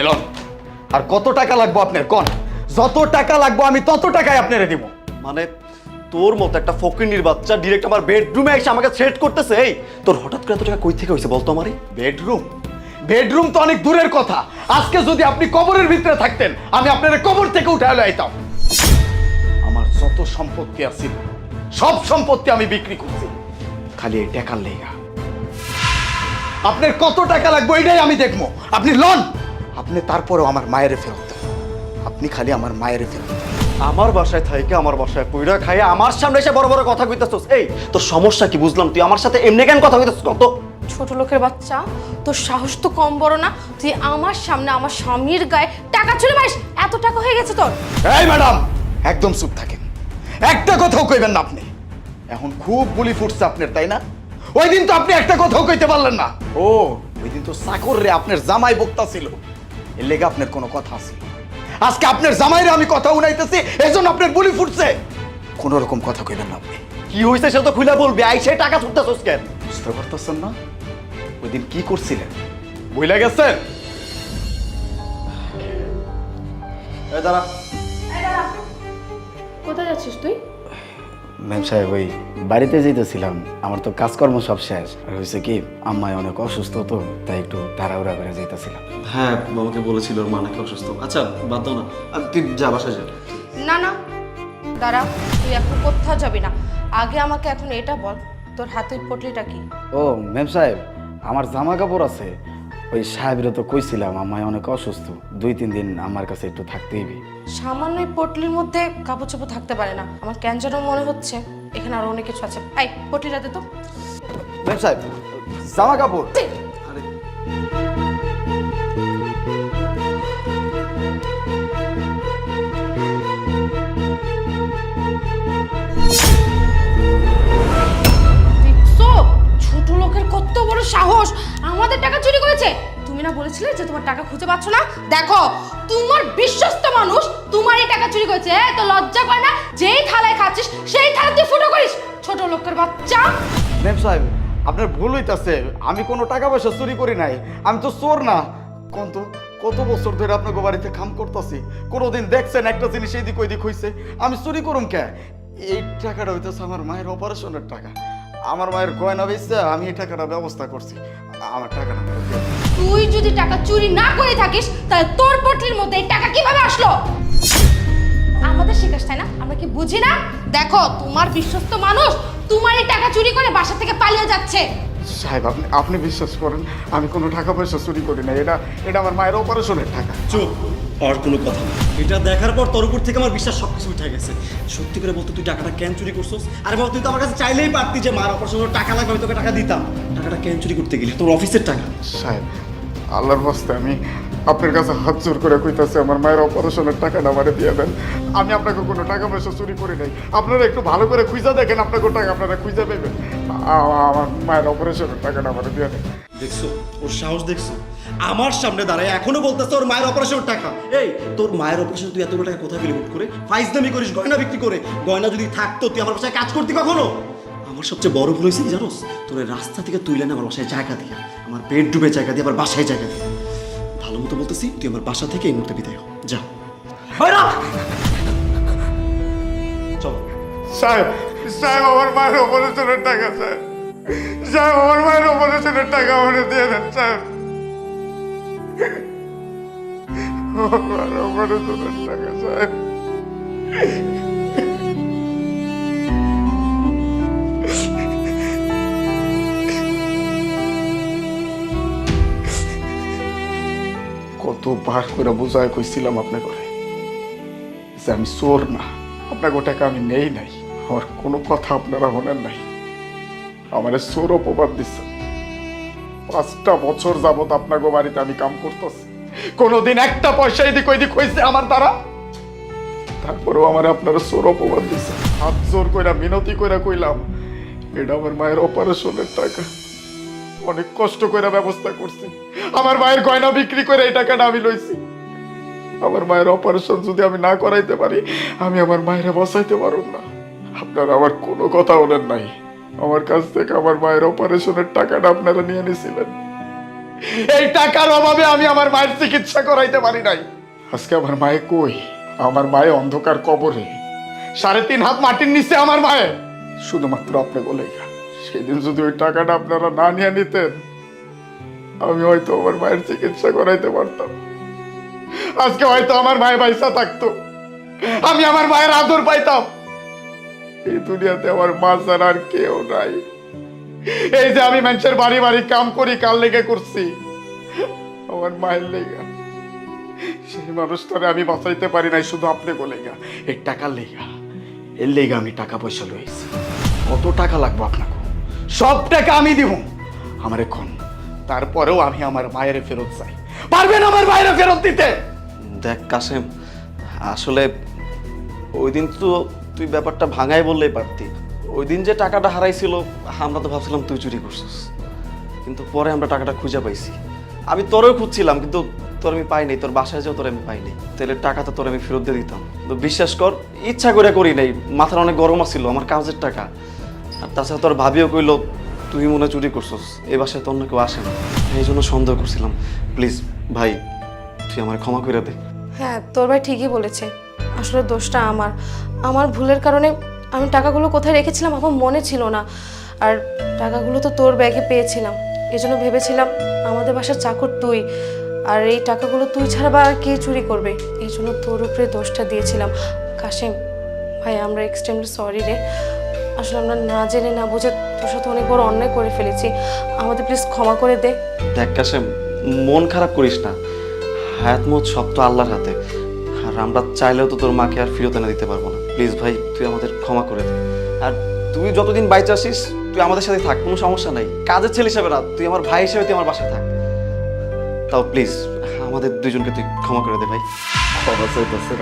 Elon আর কত টাকা লাগবো আপনার? কোন। যত টাকা লাগবে আমি তত টাকায় আপনারে দিব। মানে তোর মতো একটা ফকিনির বাচ্চা ডিরেক্ট আমার বেডরুমে এসে আমাকে থ্রেট করতেছে। এই তোর হঠাৎ করে এত টাকা কই থেকে হয়েছে বলতো আমারই বেডরুম বেডরুম তো অনেক দূরের কথা। আজকে যদি আপনি কবরের ভিতরে থাকতেন আমি আপনার কবর থেকে উঠে এলো আইতাম। আমার যত সম্পত্তি আছিল সব সম্পত্তি আমি বিক্রি করছি। খালি এই টাকার লেগা। আপনার কত টাকা লাগবে এটাই আমি দেখব। আপনি লন। আপনি তারপরেও আমার মায়ের ফেরত দেন। আপনি খালি আমার মায়ের ফেরত দেন। আমার বাসায় থাইকে আমার বাসায় পুইরা খাইয়ে আমার সামনে এসে বড় বড় কথা কইতেছস। এই তোর সমস্যা কি বুঝলাম? তুই আমার সাথে এমনি কেন কথা কইতেছস কত? ছোট লোকের বাচ্চা তোর সাহস তো কম বড় না? তুই আমার সামনে আমার স্বামীর গায়ে টাকা চুরি মারিস? এত টাকা হয়ে গেছে তোর। এই ম্যাডাম একদম চুপ থাকেন। একটা কথাও কইবেন না আপনি। এখন খুব গুলি ফুটছে আপনার তাই না? ওই দিন তো আপনি একটা কথাও কইতে পারলেন না। ও ওই দিন তো চাকর রে আপনার জামাই বক্তা ছিল। এর লেগে আপনার কোনো কথা আছে। আজকে আপনার জামাইরে আমি কথা উনাইতেছি এই জন্য আপনার বলি ফুটছে। কোনো রকম কথা কইবেন না আপনি। কি হইছে সে তো খুলে বলবি আইসে টাকা ছুটতেছস কেন বুঝতে পারতেছেন না? ওই দিন কি করছিলেন? বইলা গেছেন? এই দাঁড়া। কোথায় যাচ্ছিস তুই? ম্যাম সাহেব ওই বাড়িতে যেতেছিলাম আমার তো কাজকর্ম সব শেষ। আর হয়েছে কি আম্মায় অনেক অসুস্থ তো তাই একটু তাড়াহুড়া করে যেতেছিলাম। হ্যাঁ বাবাকে বলেছিল ওর মা নাকি অসুস্থ। আচ্ছা বাদ দাও না। আর তুই যা বাসায় যা। না না দাঁড়া তুই এখন কোথাও যাবি না। আগে আমাকে এখন এটা বল তোর হাতের পটলিটা কি? ও ম্যাম সাহেব আমার জামা কাপড় আছে। ওই সাহেবের তো কইছিলাম আমায় অনেক অসুস্থ দুই তিন দিন আমার কাছে একটু থাকতে হবে। সামান্য এই পটলির মধ্যে কাপড় চোপড় থাকতে পারে না। আমার কেন যেন মনে হচ্ছে এখানে আরও অনেক কিছু আছে। এই পটলিটা দে তো। সাহেব জামা কাপড়। তুমি না বলেছিলে যে তোমার টাকা খুঁজে পাচ্ছ না? দেখো, তোমার বিশ্বস্ত মানুষ তোমার এই টাকা চুরি করেছে তো লজ্জা করে না? যেই থালায় খাচ্ছিস, সেই থালা তুই ফুটো করিস। ছোট লোকের বাচ্চা। ম্যাম সাহেব, আপনার ভুল হইতাছে। আমি কোনো টাকা পয়সা চুরি করি নাই। আমি তো চোর না। কত কত বছর ধরে আপনাকে বাড়িতে কাম করতেছি। কোনোদিন দেখছেন একটা জিনিস এইদিক ওইদিক হইছে। আমি চুরি করুম কে? এই টাকাটা হইতেছে আমার মায়ের অপারেশনের টাকা। আমার মায়ের গয়না বেচছে আমি এই টাকাটা ব্যবস্থা করছি। আমার টাকা না। তুই যদি টাকা চুরি না করে থাকিস তাহলে তোর পটলির মধ্যে এই টাকা কীভাবে আসলো? আমাদের শিখাস তাই না? আমরা কি বুঝি না? দেখো তোমার বিশ্বস্ত মানুষ তোমার এই টাকা চুরি করে বাসা থেকে পালিয়ে যাচ্ছে। সাহেব আপনি আপনি বিশ্বাস করেন আমি কোনো টাকা পয়সা চুরি করি না এটা এটা আমার মায়ের অপারেশনের টাকা। চুপ। আর কোনো কথা না। এটা দেখার পর তোর উপর থেকে আমার বিশ্বাস সব কিছু উঠে গেছে। সত্যি করে বলতো তুই টাকাটা কেন চুরি করছস? আরে বাবা তুই তো আমার কাছে চাইলেই পারতি যে মার অপারেশনের টাকা লাগবে আমি তোকে টাকা দিতাম। টাকাটা কেন চুরি করতে গেলি? তোর অফিসের টাকা। সাহেব আল্লাহর বাস্তে আমি আপনার কাছে হাত জোর করে কইতাছি আমার মায়ের অপারেশনের টাকাটা আমারে দিয়ে দেন। আমি আপনাকে কোনো টাকা পয়সা চুরি করি নাই। আপনারা একটু ভালো করে খুঁজা দেখেন আপনাকে টাকা আপনারা খুঁজা পাইবেন। আ- আমার মায়ের অপারেশনের টাকাটা আমারে দিয়ে দেন। দেখছ? ওর সাহস দেখছ? আমার সামনে দাঁড়ায় এখনও বলতেছে ওর মায়ের অপারেশনের টাকা। এই তোর মায়ের অপারেশন তুই এতগুলো টাকা কোথায় পেলি করে? ফাইজদামি করিস গয়না বিক্রি করে। গয়না যদি থাকতো তুই আমার বাসায় কাজ করতি কখনো? আমার সবচেয়ে বড় ভুল হয়েছে জানোস? তোর রাস্তা থেকে তুইলে না আমার বাসায় জায়গা দিয়ে। আমার বেডরুমে জায়গা দিয়ে আবার বাসায় জায়গা দিয়ে। ভালো মতো বলতেছি তুই আমার বাসা থেকে এই মুহূর্তে বিদায় হ। যা। চল। সাহেব সাহেব আমার মায়ের অপারেশনের টাকা স্যার সাহেব আমার মায়ের অপারেশনের টাকা আমারে দিয়ে দেন সাহেব। মায়ের অপারেশনের কতবার করে বোঝায় কইছিলাম আপনাকে, যে আমি চোর না। আপনাকে টাকা আমি নেই নাই। আমার কোনো কথা আপনারা শোনেন নাই। আমার চোর অপবাদ দিচ্ছে পাঁচটা বছর যাবত আপনাকে বাড়িতে আমি কাম করতেছি। কোনোদিন একটা পয়সা এদিক ওইদিক হয়েছে আমার দ্বারা। তারপরেও আমার আপনারা চোর অপবাদ দিচ্ছে হাত জোর কইরা মিনতি কইরা কইলাম এটা আমার মায়ের অপারেশনের টাকা। অনেক কষ্ট কইরা ব্যবস্থা করছি। আমার মায়ের গয়না বিক্রি করে এই টাকাটা আমি লইছি। আমার মায়ের অপারেশন যদি আমি না করাইতে পারি, আমি আমার মায়ের বসাইতে পারব না। আপনারা আমার কোনো কথা বলেন নাই। আমার কাছ থেকে আমার মায়ের অপারেশনের টাকাটা আপনারা নিয়ে নিয়েছিলেন। এই টাকার অভাবে আমি আমার মায়ের চিকিৎসা করাইতে পারি নাই। আজকে আমার মায়ে কই? আমার মায়ে অন্ধকার কবরে। সাড়ে তিন হাত মাটির নিচে আমার মায়ে শুধুমাত্র আপনি বলে সেদিন যদি ওই টাকাটা আপনারা না নিয়ে নিতেন আমি হয়তো আমার মায়ের চিকিৎসা করাইতে পারতাম। আজকে হয়তো আমার মায়ের পয়সা থাকতো। আমি আমার মায়ের আদর পাইতাম। এই দুনিয়াতে আমার মা ছাড়া আর কেউ নাই। এই যে আমি মানুষের বাড়ি বাড়ি কাম করি, কার লেগে করছি? আমার মায়ের লেগা। সেই মানুষটারে আমি বাঁচাইতে পারি নাই, শুধু আপনি লেগা। এই টাকার লেগা। এর লেগা আমি টাকা পয়সা লইছি কত টাকা লাগবে আপনাকে? সব টাকা আমি দিব। আমার এখন তারপরেও আমি আমার মায়ের ফেরত চাই। পারবেন আমার মায়ের ফেরত দিতে? দেখ কাসেম, আসলে ওই দিন তো তুই ব্যাপারটা ভাঙাই বললেই পারতি। ওই দিন যে টাকাটা হারাইছিল, আমরা তো ভাবছিলাম তুই চুরি করছিস। কিন্তু পরে আমরা টাকাটা খুঁজে পাইছি। আমি তোরও খুঁজছিলাম, কিন্তু তোর আমি পাইনি তোর বাসায় যেও তোর আমি পাইনি তাহলে টাকাটা তোর আমি ফেরত দিয়ে দিতাম। তো বিশ্বাস কর, ইচ্ছা করে করি নাই, মাথার অনেক গরম আছিল, আমার কাজের টাকা। আর তাছাড়া তোর ভাবিও কইলো, তুই মনে চুরি করছিস, এই বাসায় তো অন্য কেউ আসে না। এই জন্য সন্দেহ করছিলাম। প্লিজ, ভাই, তুই আমার ক্ষমা করে দে। হ্যাঁ তোর ভাই ঠিকই বলেছে। আসলে দোষটা আমার। আমার ভুলের কারণে আমি টাকাগুলো কোথায় রেখেছিলাম আমার মনে ছিল না। আর টাকাগুলো তো তোর ব্যাগে পেয়েছিলাম। এই জন্য ভেবেছিলাম আমাদের বাসার চাকর তুই। আর এই টাকাগুলো তুই ছাড়া বা আর কে চুরি করবে? এই জন্য তোর উপরে দোষটা দিয়েছিলাম। কাশিম, ভাই, আমরা এক্সট্রিমলি সরি রে। আসলে আমরা না জেনে, না বুঝে তোর সাথে অনেক বড় অন্যায় করে ফেলেছি। আমাদের প্লিজ ক্ষমা করে দে। দেখ কাছে মন খারাপ করিস না। হায়াত মত সব তো আল্লাহর হাতে। আর আমরা চাইলেও তো তোর মাকে আর ফিরত এনে দিতে পারব না। প্লিজ ভাই, তুই আমাদের ক্ষমা করে দে। আর তুই যতদিন বাইচে আসিস, তুই আমাদের সাথে থাক, কোনো সমস্যা নাই। কাজের ছেলে হিসাবে না, তুই আমার ভাই হিসেবে তুই আমার বাসায় থাক। তাও প্লিজ, আমাদের দুইজনকে তুই ক্ষমা করে দে ভাই।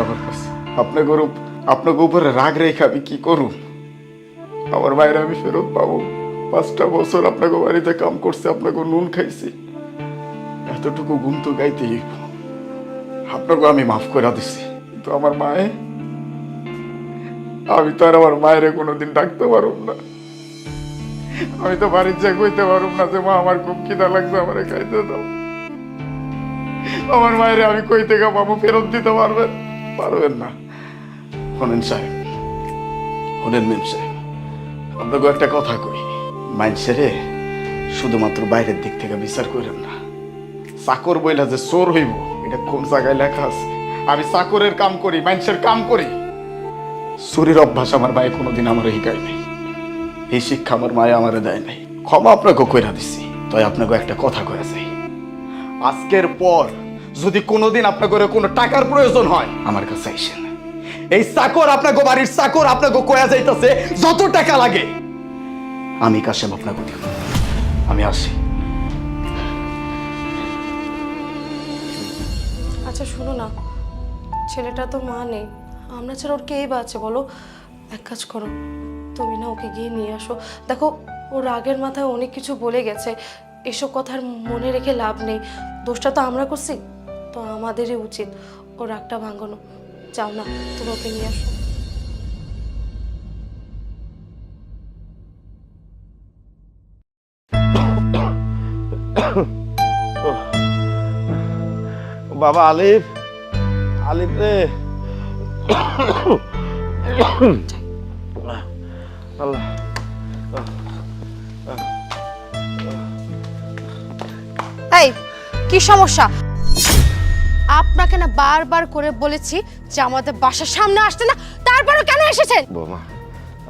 আমার কাছে। আপনাকে উপরে রাগ রেখে আমি কি করুন আমার বাইরে আমি ফেরত পাবো। পাঁচটা বছর আপনাকে বাড়িতে কাম করছে, আপনাকে নুন খাইছি। এতটুকু গুণ তো হইব। আপনাকে আমি মাফ করে দিছি। কিন্তু আমার মায়ে আমি তো আর আমার মায়ের কোনোদিন ডাকতে পারুম না। আমি তো বাড়ির যা কইতে পারুম না যে, মা, আমার খুব খিদা লাগছে, আমার খাইতে দাও। আমার মায়ের আমি কই থেকে বাবু ফেরত দিতে পারবেন? পারবেন না। শোনেন সাহেব শোনেন মেম সাহেব, আপনাকে একটা কথা কই। মাইনসেরে শুধুমাত্র বাইরের দিক থেকে বিচার করেন না। চাকর বইলা যে চোর হইব, এটা কোন জায়গায় লেখা আছে? আমি চাকরের কাম করি, মাইনসের কাম করি। চুরির অভ্যাস আমার মায়ে কোনোদিন আমার শিখায় নাই। এই শিক্ষা আমার মায়ে আমার দেয় নাই। ক্ষমা আপনাকে কইরা দিছি। তাই আপনাকে একটা কথা কয়ে যাই। আজকের পর যদি কোনোদিন আপনাকে কোনো টাকার প্রয়োজন হয়, আমার কাছে আইসেন। এই চাকর আপনাকে, বাড়ির চাকর আপনাকে কয়া যাইতেছে, যত টাকা লাগে। আমি কাশেম আপনাকে দিব। আমি আসি। আচ্ছা শুনো না। ছেলেটা তো মা নেই। আমরা ছাড়া ওর কেই বা আছে বলো? এক কাজ করো, তুমি না ওকে গিয়ে নিয়ে আসো। দেখো ও রাগের মাথায় অনেক কিছু বলে গেছে। এসব কথার মনে রেখে লাভ নেই। দোষটা তো আমরা করছি, তো আমাদেরই উচিত ও রাগটা ভাঙানো। চাও না, তুমি ওকে নিয়ে আসো। বাবা আলিফ আলিফ রে। আল্লাহ এই কি সমস্যা? আপনাকে না বারবার করে বলেছি যে আমাদের বাসার সামনে আসতে না তারপরও কেন এসেছেন? বোমা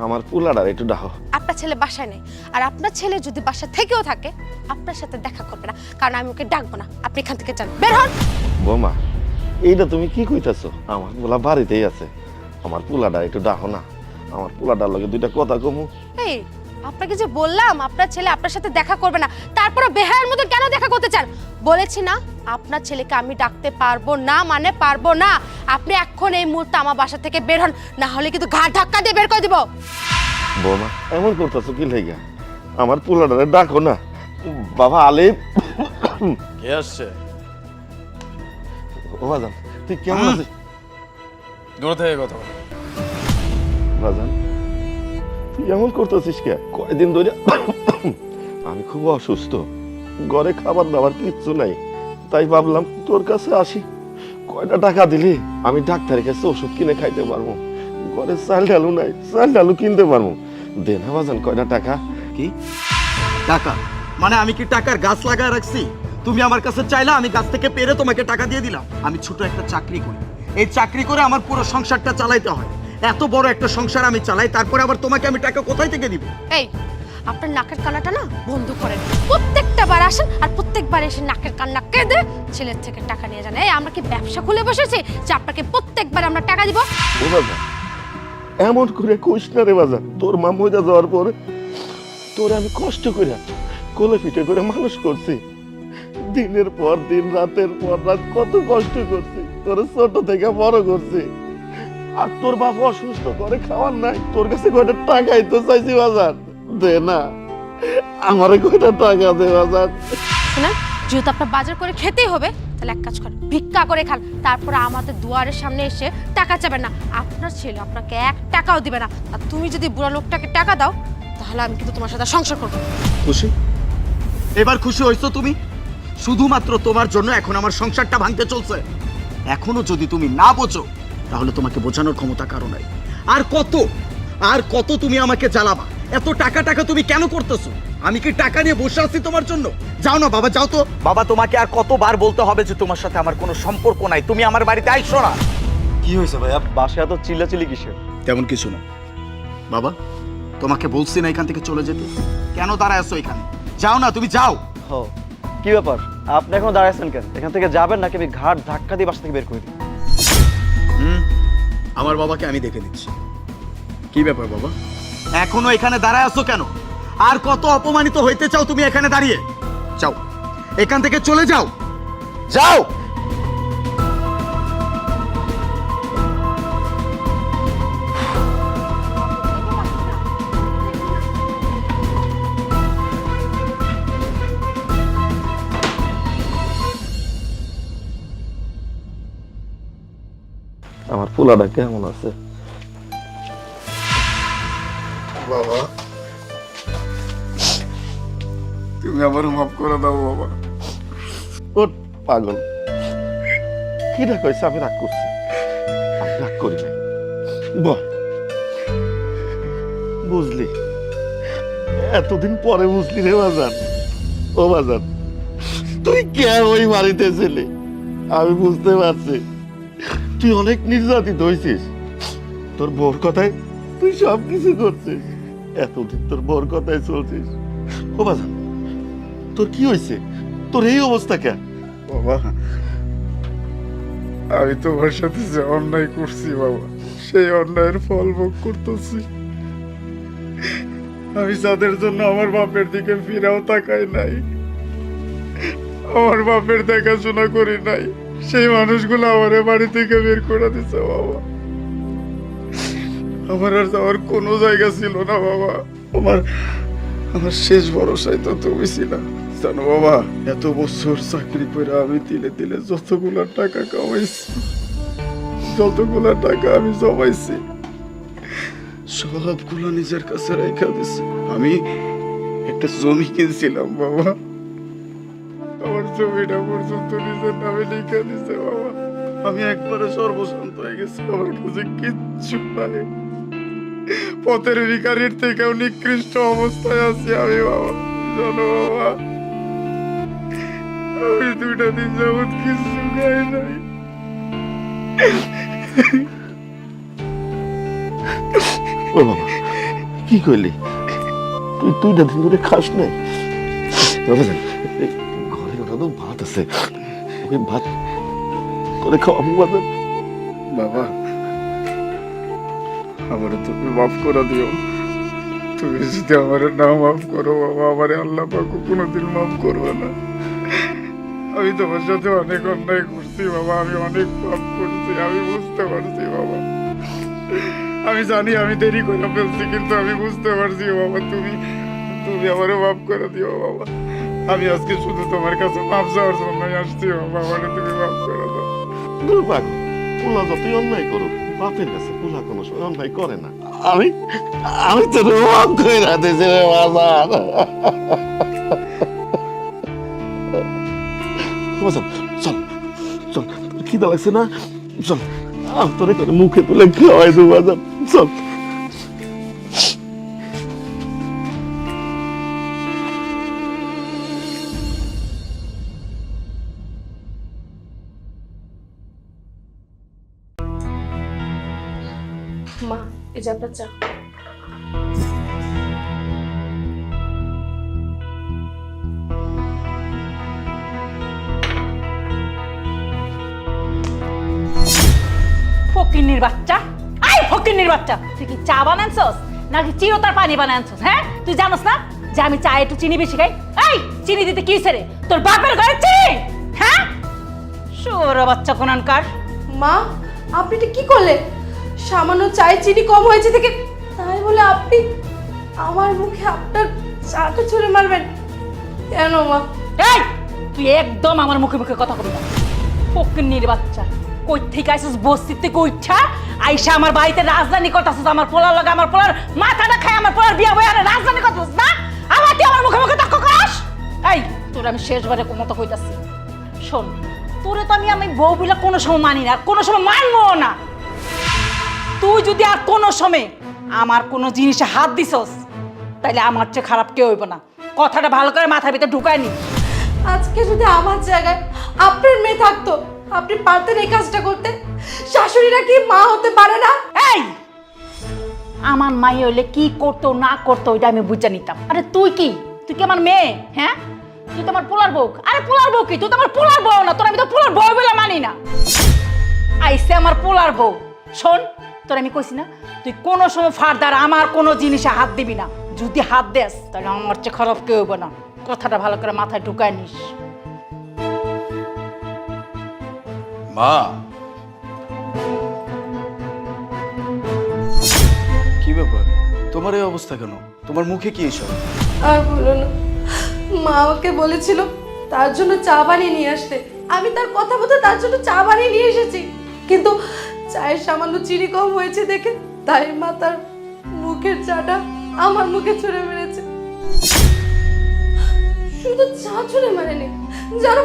আমার পুলাডার একটু ডাহো আপনার ছেলে বাসায় নেই আর আপনার ছেলে যদি বাসা থেকেও থাকে আপনার সাথে দেখা করবে না কারণ আমি ওকে ডাকবো না। আপনি এখান থেকে যান বের হন। বোমা এইটা তুমি কি কইতাছো? আমার পোলা বাড়িতেই আছে। আমার পুলাডা একটু ডাহো না। আমার পুলাডার লগে দুইটা কথা কমু। এই আপনাকে যে বললাম আপনার ছেলে আপনার সাথে দেখা করবে না তারপরে বেহায়ের মতো কেন দেখা করতে চান? বলেছি না আপনার ছেলেকে আমি ডাকতে পারব না মানে পারব না। আপনি এখন এই মুহূর্তে আমার বাসা থেকে বের হন না হলে কিন্তু ঘাট ধাক্কা দিয়ে বের করে দিব। বোমা এমন করতেছো কি লেগা? আমার পুলাডারে ডাকো না। বাবা আলিফ। কে আসছে? ও বাজান তুই কেমন আছিস? দূর থেকে কথা বল। বাজান তুই এমন করতেছিস কে? কয়দিন ধরে আমি খুব অসুস্থ। ঘরে খাবার দাবার কিচ্ছু নাই। তাই ভাবলাম তোর কাছে আসি। কয়টা টাকা দিলে? আমি ডাক্তারের কাছে ওষুধ কিনে খাইতে পারব। ঘরে চাল ডালু নাই চাল ডালু কিনতে পারব। দে না বাজান কয়টা টাকা? কি? টাকা? মানে আমি কি টাকার গাছ লাগায় রাখছি? তুমি আমার কাছে চাইলা আমি গাছ থেকে পেরে তোমাকে টাকা দিয়ে দিলাম। আমি ছোট একটা চাকরি করি। এই চাকরি করে আমার পুরো সংসারটা চালাইতে হয়। এত বড় একটা সংসার আমি চালাই তারপরে আবার তোমাকে আমি টাকা কোথায় থেকে দিব? এই আপনার নাকের কান্নাটা না বন্ধ করেন। প্রত্যেকটা বার আসেন আর প্রত্যেকবার এসে নাকের কান্না কেঁদে ছেলের থেকে টাকা নিয়ে যান। এই আমরা কি ব্যবসা খুলে বসেছি যে আপনাকে প্রত্যেকবার আমরা টাকা দিব? ও এমন করে কইস না রে বাজান তোর মা মজা যাওয়ার পরে তোর আমি কষ্ট করে কোলে পিঠে করে মানুষ করছি। দিনের পর দিন রাতের পর রাত কত কষ্ট করছি তোর ছোট থেকে বড় করছি। আর তোর বাপ অসুস্থ করে খাওয়ার নাই তোর কাছে কয়টা টাকাই তো চাইছি বাজার? দে না আমারে কয়টা টাকা দে বাজার? শুনেন যেহেতু আপনার বাজার করে খেতেই হবে তাহলে এক কাজ করেন ভিক্ষা করে খান তারপরে আমাদের দুয়ারের সামনে এসে টাকা চাবেন না। আপনার ছেলে আপনাকে এক টাকাও দিবে না। আর তুমি যদি বুড়া লোকটাকে টাকা দাও তাহলে আমি কিন্তু তোমার সাথে সংসার করব খুশি? এবার খুশি হইছো তুমি? শুধুমাত্র তোমার জন্য এখন আমার সংসারটা ভাঙতে চলছে। এখনও যদি তুমি না বোঝো তাহলে তোমাকে বোঝানোর ক্ষমতা কারও নাই। আর কত? আর কত তুমি আমাকে জ্বালাবা? এত টাকা টাকা তুমি কেন করতেছো? আমি কি টাকা নিয়ে বসে আছি তোমার জন্য? যাও না বাবা যাও তো। বাবা তোমাকে আর কতবার বলতে হবে যে তোমার সাথে আমার কোনো সম্পর্ক নাই? তুমি আমার বাড়িতে আইসো না। কি হয়েছে ভাইয়া? বাসে এত চিল্লাচিল্লি কিসের? তেমন কিছু না। বাবা তোমাকে বলছি না এখান থেকে চলে যেতে। কেন দাঁড়ায় আছো এখানে? যাও না তুমি যাও। হ কি ব্যাপার? আপনি এখন দাঁড়াইছেন কেন? এখান থেকে যাবেন নাকি আমি ঘাট ধাক্কা দিয়ে বাসা থেকে বের করে দিই? হুম? আমার বাবাকে আমি দেখে দিচ্ছি। কি ব্যাপার বাবা? এখনও এখানে দাঁড়ায় আছো কেন? আর কত অপমানিত হইতে চাও তুমি এখানে দাঁড়িয়ে? চাও এখান থেকে চলে যাও। যাও! পোলাটা কেমন আছে বাবা তুমি আবার মাফ করে দাও বাবা ও পাগল কি রাগ হয়েছে আমি রাগ করছি আমি রাগ করি নাই বল বুঝলি এতদিন পরে বুঝলি রে বাজান ও বাজান তুই কে ওই বাড়িতে ছেলে আমি বুঝতে পারছি তুই অনেক নির্যাতিত হয়েছিস তোর বোর কথায় তুই সব কিছু করছিস। এতদিন তোর বোর কথায় চলছিস। ও বাজান তোর কি হয়েছে তোর এই অবস্থা কেন? বাবা, আমি তোমার সাথে যে অন্যায় করছি বাবা, সেই অন্যায়ের ফল ভোগ করতেছি। আমি যাদের জন্য আমার বাপের দিকে ফিরেও তাকাই নাই, আমার বাপের দেখাশোনা করি নাই। সেই মানুষগুলো আমার বাড়ি থেকে বের করে দিছে, বাবা। আমার আর যাওয়ার কোনো জায়গা ছিল না, বাবা। আমার আমার শেষ ভরসায় তো তুমি ছিল। জানো, বাবা, এত বছর চাকরি করে আমি তিলে তিলে যতগুলা টাকা কামাইছি, যতগুলা টাকা আমি জমাইছি, সবগুলো নিজের কাছে রেখা দিছি। আমি একটা জমি কিনছিলাম, বাবা। আমার জমিটা পর্যন্ত নিজের নামে লিখে দিছে, বাবা। আমি একবারে সর্বশান্ত হয়ে গেছি, আমার কাছে কিচ্ছু নাই। পথের ভিকারির থেকেও নিকৃষ্ট অবস্থায় আছি আমি, বাবা। জানো, বাবা, আমি দুইটা দিন যাবৎ কিছু খাই নাই। ও বাবা, কি কইলি তুই না দিন ধরে খাস নাই। আছে ওই ভাত করে খাওয়াবো বাজান বাবা, আমার তুমি মাফ করে দিও। তুমি যদি আমার না মাফ করো বাবা, আমার আল্লাহ পাকু কোনোদিন মাফ করবে না। আমি তোমার সাথে অনেক অন্যায় করছি বাবা, আমি অনেক পাপ করছি, আমি বুঝতে পারছি বাবা। আমি জানি আমি দেরি করে ফেলছি, কিন্তু আমি বুঝতে পারছি বাবা, তুমি তুমি আমারও মাফ করে দিও বাবা। আমি আজকে শুধু তোমার কাছে মাফ চাওয়ার জন্যই আসছি বাবা তুমি মাফ করে দাও। দূর পাগল পোলা যতই অন্যায় করুক, বাপের কাছে পোলা কোনো সময় অন্যায় করে না। আমি আমি তো রোগ করে দিয়েছি রে বাজার চল চল খিদা লাগছে না? চল আমি তোর মুখে তুলে খাওয়াই দেবো চল। ফকিন্নির বাচ্চা? আই ফকিন্নির বাচ্চা! তুই কি চা বানানছস? নাকি চিরতার পানি বানানছস হ্যাঁ? তুই জানোস না যে আমি চা একটু চিনি বেশি খাই? এই চিনি দিতে কি রে? তোর বাপের ঘরে চিনি? হ্যাঁ? সৌর বাচ্চা কোনানকার। মা আপনি এটা কি করলেন? সামান্য চায়ে চিনি কম হয়েছে থেকে তাই বলে আপনি আমার মুখে আপনার চাটা ছুঁড়ে মারবেন। কেন মা? এই তুই একদম আমার মুখে মুখে কথা বলবি না। ফকিন্নির বাচ্চা। থেকে আমার বাড়িতে রাজধানী আমার আমার আমার বিয়া আরে রাজধানী না? আমার আমার মুখে মুখে এই আমি শোন, তোরে তো আমি আমি বউ কোনো সময় মানি না কোনো সময় না। তুই যদি আর কোনো আমার কোনো জিনিসে হাত দিছস, তাইলে আমার চেয়ে খারাপ কেউ হইব না। কথাটা ভালো করে মাথার ভিতরে ঢুকায়নি আজকে যদি আমার জায়গায় আপনার মেয়ে থাকতো আপনি পারতেন এই কাজটা করতে। শাশুড়িরা কি মা হতে পারে না? এই! আমার মাই হইলে কি করতো, না করতো, ওইটা আমি বুঝে নিতাম। আরে তুই কি? তুই কি আমার মেয়ে? হ্যাঁ? তুই তো আমার পোলার বউ। আরে পোলার বউ কি? তুই তো আমার পোলার বউ না, তোর আমি তো পোলার বউ বলে মানি না। আইসে আমার পোলার বউ। শোন, তোর আমি কইছি না, তুই কোনো সময় ফার্দার আমার কোনো জিনিসে হাত দিবি না। যদি হাত দেস, তাহলে আমার চেয়ে খারাপ কেউ না। কথাটা ভালো করে মাথায় ঢুকায় নিস। মা। কি ব্যাপার? তোমার এই অবস্থা কেন? তোমার মুখে কি এসব? আর বলো না। মা আমাকে বলেছিল তার জন্য চা বানিয়ে নিয়ে আসতে। আমি তার কথা মতো তার জন্য চা বানিয়ে নিয়ে এসেছি। কিন্তু চায়ের সামান্য চিনি কম হয়েছে দেখে তাই মা তার মুখের চাটা আমার মুখে ছুঁড়ে মেরেছে। শুধু চা ছুঁড়ে মারেনি যারা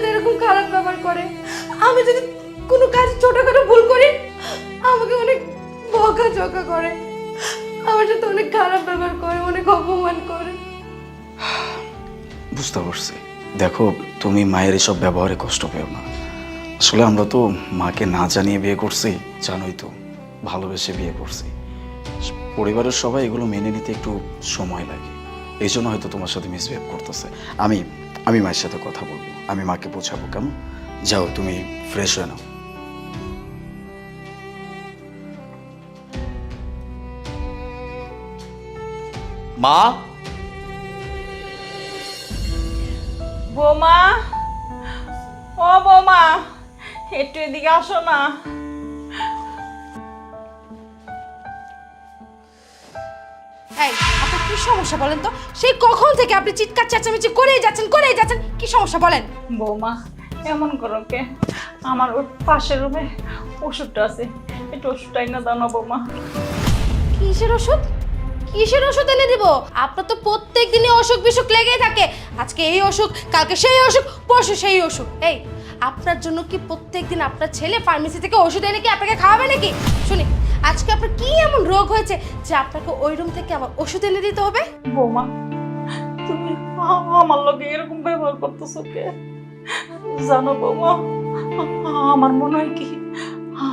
সাথে এরকম খারাপ ব্যবহার করে, আমি যদি কোনো কাজ ছোটখাটো ভুল করি, আমাকে অনেক বকা ঝকা করে। আমার সাথে অনেক খারাপ ব্যবহার করে, অনেক অপমান করে। বুঝতে পারছি। দেখো, তুমি মায়ের এসব ব্যবহারে কষ্ট পেও না। আসলে আমরা তো মাকে না জানিয়ে বিয়ে করছি, জানোই তো, ভালোবেসে বিয়ে করছি। পরিবারের সবাই এগুলো মেনে নিতে একটু সময় লাগে। এই জন্য হয়তো তোমার সাথে মিসবিহেভ করতেছে। আমি আমি মায়ের সাথে কথা বলব। আমি মাকে বোঝাবো, কেমন? যাও, তুমি ফ্রেশ হয়ে নাও। মা? বোমা? ও বোমা, একটু এদিকে আসো না। আপনার কি সমস্যা বলেন তো? সেই কখন থেকে আপনি চিৎকার চেঁচামেচি করেই যাচ্ছেন করেই যাচ্ছেন? কি সমস্যা বলেন? বৌমা এমন করো কে? আমার ওর পাশের রুমে ওষুধটা আছে। একটু ওষুধটাই না দাও না বৌমা। কিসের ওষুধ? কিসের ওষুধ এনে দিব? আপনার তো প্রত্যেক দিনই অসুখ বিসুখ লেগেই থাকে। আজকে এই অসুখ কালকে সেই অসুখ পরশু সেই অসুখ। এই আপনার জন্য কি প্রত্যেক দিন আপনার ছেলে ফার্মেসি থেকে ওষুধ এনে কি আপনাকে খাওয়াবে নাকি? শুনি আজকে আপনার কি এমন রোগ হয়েছে যে আপনাকে ওই রুম থেকে আবার ওষুধ এনে দিতে হবে? বৌমা তুমি আমার লগে এরকম ব্যবহার করতেছো কে? জানো বৌমা আমার মনে হয় কি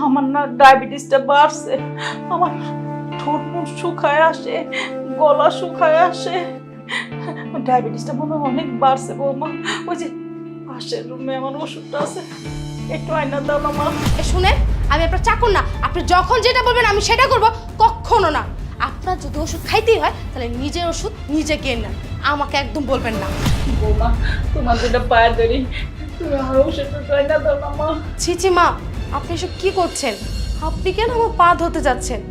আমার না ডায়াবেটিসটা বাড়ছে আমার ঠোঁট মুখ শুকায় আসে গলা শুকায় আসে। ডায়াবেটিসটা মনে হয় অনেক বাড়ছে বৌমা ওই যে পাশের রুমে আমার ওষুধটা আছে একটু আয়না দাও না মা। এ শুনেন আমি আপনার চাকর না। আপনি যখন যেটা বলবেন আমি সেটা করব কখনো না। আপনার যদি ওষুধ খাইতেই হয় তাহলে নিজের ওষুধ নিজে কিনে না আমাকে একদম বলবেন না। বৌমা তোমার পায়ে ধরি। ছি মা আপনি এসব কি করছেন? আপনি কেন আমার পা ধরতে যাচ্ছেন?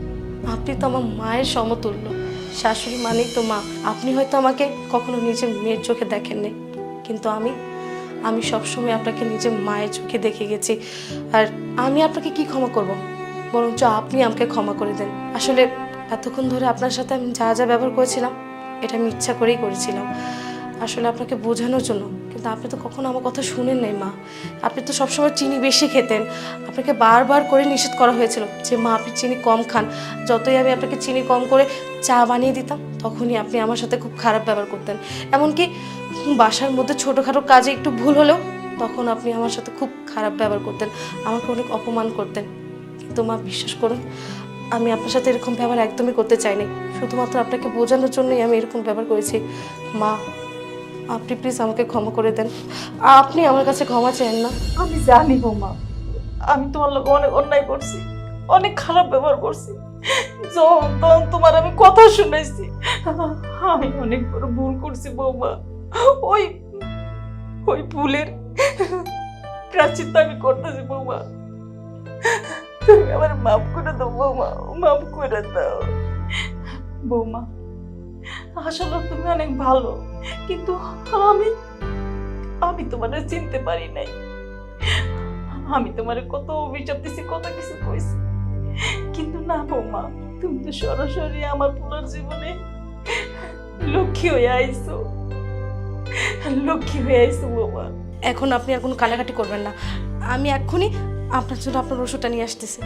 আপনি তো আমার মায়ের সমতুল্য। শাশুড়ি মানেই তো মা। আপনি হয়তো আমাকে কখনো নিজের মেয়ের চোখে দেখেননি। কিন্তু আমি আমি সবসময় আপনাকে নিজের মায়ের চোখে দেখে গেছি। আর আমি আপনাকে কি ক্ষমা করব? বরঞ্চ আপনি আমাকে ক্ষমা করে দেন। আসলে এতক্ষণ ধরে আপনার সাথে আমি যা যা ব্যবহার করেছিলাম, এটা আমি ইচ্ছা করেই করেছিলাম। আসলে আপনাকে বোঝানোর জন্য। কিন্তু আপনি তো কখনো আমার কথা শুনেন নাই, মা। আপনি তো সবসময় চিনি বেশি খেতেন। আপনাকে বারবার করে নিষেধ করা হয়েছিল যে, মা, আপনি চিনি কম খান। যতই আমি আপনাকে চিনি কম করে চা বানিয়ে দিতাম, তখনই আপনি আমার সাথে খুব খারাপ ব্যবহার করতেন। এমনকি বাসার মধ্যে ছোটোখাটো কাজে একটু ভুল হলেও তখন আপনি আমার সাথে খুব খারাপ ব্যবহার করতেন, আমাকে অনেক অপমান করতেন। কিন্তু মা, বিশ্বাস করুন, আমি আপনার সাথে এরকম ব্যবহার একদমই করতে চাইনি। শুধুমাত্র আপনাকে বোঝানোর জন্যই আমি এরকম ব্যবহার করেছি। মা, আপনি প্লিজ আমাকে ক্ষমা করে দেন। আপনি আমার কাছে ক্ষমা চান না। আমি জানি বৌমা, আমি তোমার লোক অনেক অন্যায় করছি, অনেক খারাপ ব্যবহার করছি। তোমার আমি কথা শুনাইছি আমি অনেক বড় ভুল করছি বৌমা। ওই ওই আমি বৌমা। তুমি আমার করে দাও বৌমা, মাফ করে দাও। বৌমা, আসলে তুমি অনেক ভালো, কিন্তু আমি আমি তোমার চিনতে পারি নাই। আমি তোমার কত অভিশাপ দিছি, কত কিছু কইছি। কিন্তু না বৌমা, তুমি তো সরাসরি আমার পুরার জীবনে লক্ষ্মী হয়ে আইছো। লক্ষ্মী হয়ে বৌমা। এখন আপনি আর কোনো কালাকাটি করবেন না। আমি এক্ষুনি আপনার জন্য আপনার ওষুধটা নিয়ে আসতেছি।